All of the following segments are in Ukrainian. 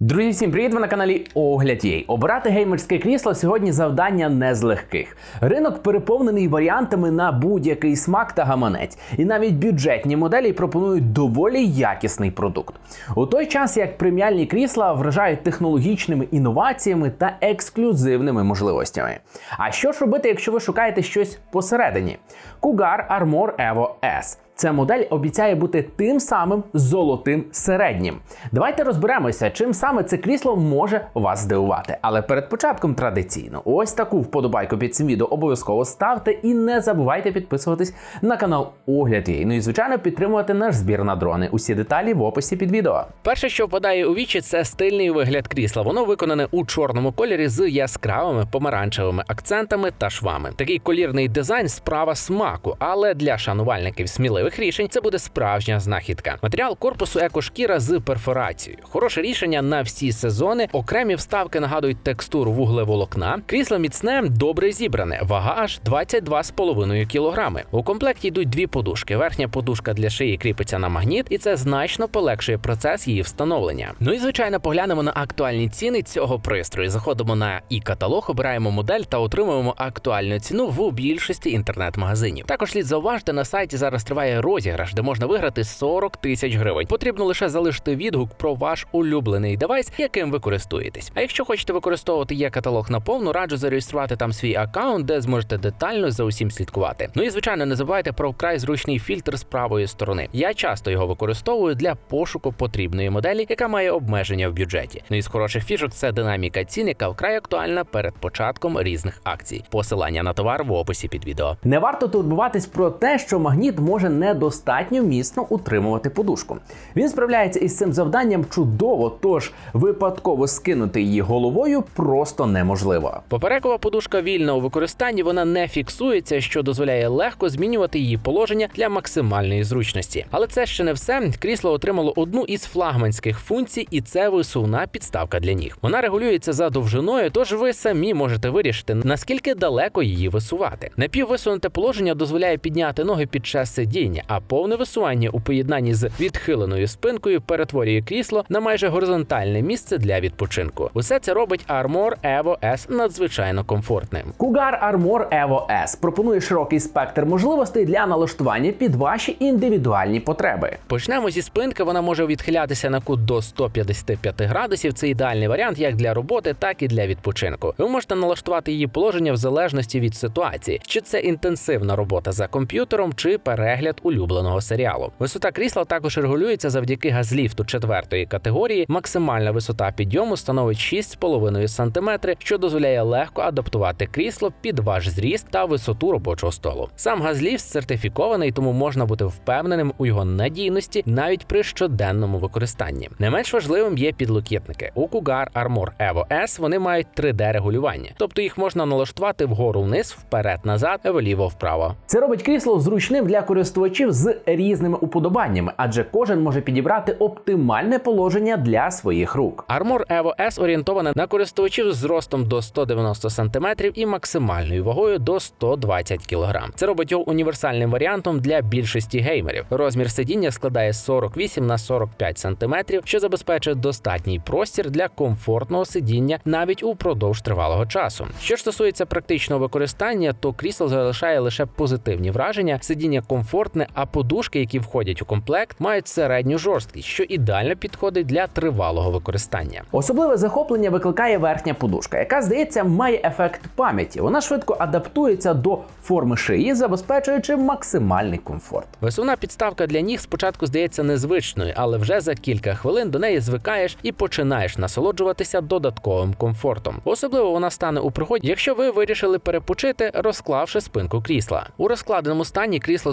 Друзі, всім привіт! Ви на каналі Огляд Єй. Обирати геймерське крісло сьогодні завдання не з легких. Ринок переповнений варіантами на будь-який смак та гаманець, і навіть бюджетні моделі пропонують доволі якісний продукт. У той час як преміальні крісла вражають технологічними інноваціями та ексклюзивними можливостями. А що ж робити, якщо ви шукаєте щось посередині? Cougar Armor Evo S. Ця модель обіцяє бути тим самим золотим середнім. Давайте розберемося, чим саме це крісло може вас здивувати. Але перед початком традиційно, ось таку вподобайку під цим відео обов'язково ставте і не забувайте підписуватись на канал Огляд Єй. Ну і звичайно підтримувати наш збір на дрони. Усі деталі в описі під відео. Перше, що впадає у вічі, це стильний вигляд крісла. Воно виконане у чорному кольорі з яскравими помаранчевими акцентами та швами. Такий колірний дизайн справа смаку, але для шанувальників сміливих рішень це буде справжня знахідка. Матеріал корпусу екошкіра з перфорацією. Хороше рішення на всі сезони. Окремі вставки нагадують текстуру вуглеволокна. Крісло міцне, добре зібране. Вага аж 22,5 кг. У комплекті йдуть дві подушки. Верхня подушка для шиї кріпиться на магніт, і це значно полегшує процес її встановлення. Ну і звичайно, поглянемо на актуальні ціни цього пристрою. Заходимо на і каталог, обираємо модель та отримуємо актуальну ціну в більшості інтернет-магазинів. Також слід зауважити, на сайті зараз триває розіграш, де можна виграти 40 тисяч гривень. Потрібно лише залишити відгук про ваш улюблений девайс, яким ви користуєтесь. А якщо хочете використовувати є каталог наповну, раджу зареєструвати там свій аккаунт, де зможете детально за усім слідкувати. Ну і звичайно, не забувайте про вкрай зручний фільтр з правої сторони. Я часто його використовую для пошуку потрібної моделі, яка має обмеження в бюджеті. Ну і з хороших фішок це динаміка цін, яка вкрай актуальна перед початком різних акцій. Посилання на товар в описі під відео. Не варто турбуватись про те, що магніт може недостатньо міцно утримувати подушку. Він справляється із цим завданням чудово, тож випадково скинути її головою просто неможливо. Поперекова подушка вільна у використанні, вона не фіксується, що дозволяє легко змінювати її положення для максимальної зручності. Але це ще не все. Крісло отримало одну із флагманських функцій, і це висувна підставка для ніг. Вона регулюється за довжиною, тож ви самі можете вирішити, наскільки далеко її висувати. Напіввисунуте положення дозволяє підняти ноги під час сидіння, а повне висування у поєднанні з відхиленою спинкою перетворює крісло на майже горизонтальне місце для відпочинку. Усе це робить Armor Evo S надзвичайно комфортним. Cougar Armor Evo S пропонує широкий спектр можливостей для налаштування під ваші індивідуальні потреби. Почнемо зі спинки. Вона може відхилятися на кут до 155 градусів. Це ідеальний варіант як для роботи, так і для відпочинку. Ви можете налаштувати її положення в залежності від ситуації, чи це інтенсивна робота за комп'ютером, чи перегляд улюбленого серіалу. Висота крісла також регулюється завдяки газліфту четвертої категорії. Максимальна висота підйому становить 6,5 см, що дозволяє легко адаптувати крісло під ваш зріст та висоту робочого столу. Сам газліфт сертифікований, тому можна бути впевненим у його надійності навіть при щоденному використанні. Не менш важливим є підлокітники. У Cougar Armor Evo S вони мають 3D-регулювання, тобто їх можна налаштувати вгору вниз, вперед-назад, вліво-вправо. Це робить крісло зручним для користувачів з різними уподобаннями, адже кожен може підібрати оптимальне положення для своїх рук. Armor Evo S орієнтоване на користувачів з зростом до 190 см і максимальною вагою до 120 кг. Це робить його універсальним варіантом для більшості геймерів. Розмір сидіння складає 48 на 45 см, що забезпечує достатній простір для комфортного сидіння навіть упродовж тривалого часу. Що ж стосується практичного використання, то крісло залишає лише позитивні враження. Сидіння комфортне, а подушки, які входять у комплект, мають середню жорсткість, що ідеально підходить для тривалого використання. Особливе захоплення викликає верхня подушка, яка здається має ефект пам'яті. Вона швидко адаптується до форми шиї, забезпечуючи максимальний комфорт. Висувна підставка для ніг спочатку здається незвичною, але вже за кілька хвилин до неї звикаєш і починаєш насолоджуватися додатковим комфортом. Особливо вона стане у пригоді, якщо ви вирішили перепочити, розклавши спинку крісла. У розкладеному стані крісло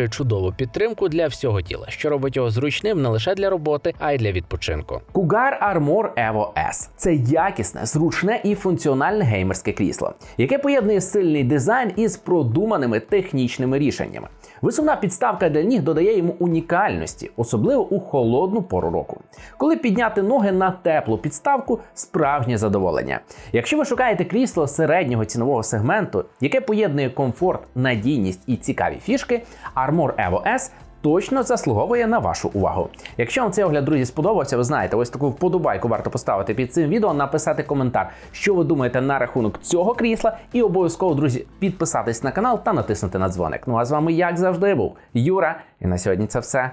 забезпечує чудову підтримку для всього тіла, що робить його зручним не лише для роботи, а й для відпочинку. Cougar Armor Evo S – це якісне, зручне і функціональне геймерське крісло, яке поєднує сильний дизайн із продуманими технічними рішеннями. Висувна підставка для ніг додає йому унікальності, особливо у холодну пору року. Коли підняти ноги на теплу підставку справжнє задоволення. Якщо ви шукаєте крісло середнього цінового сегменту, яке поєднує комфорт, надійність і цікаві фішки, Armor Evo S точно заслуговує на вашу увагу. Якщо вам цей огляд, друзі, сподобався, ви знаєте, ось таку вподобайку варто поставити під цим відео, написати коментар, що ви думаєте на рахунок цього крісла, і обов'язково, друзі, підписатись на канал та натиснути на дзвоник. Ну а з вами, як завжди, був Юра. І на сьогодні це все.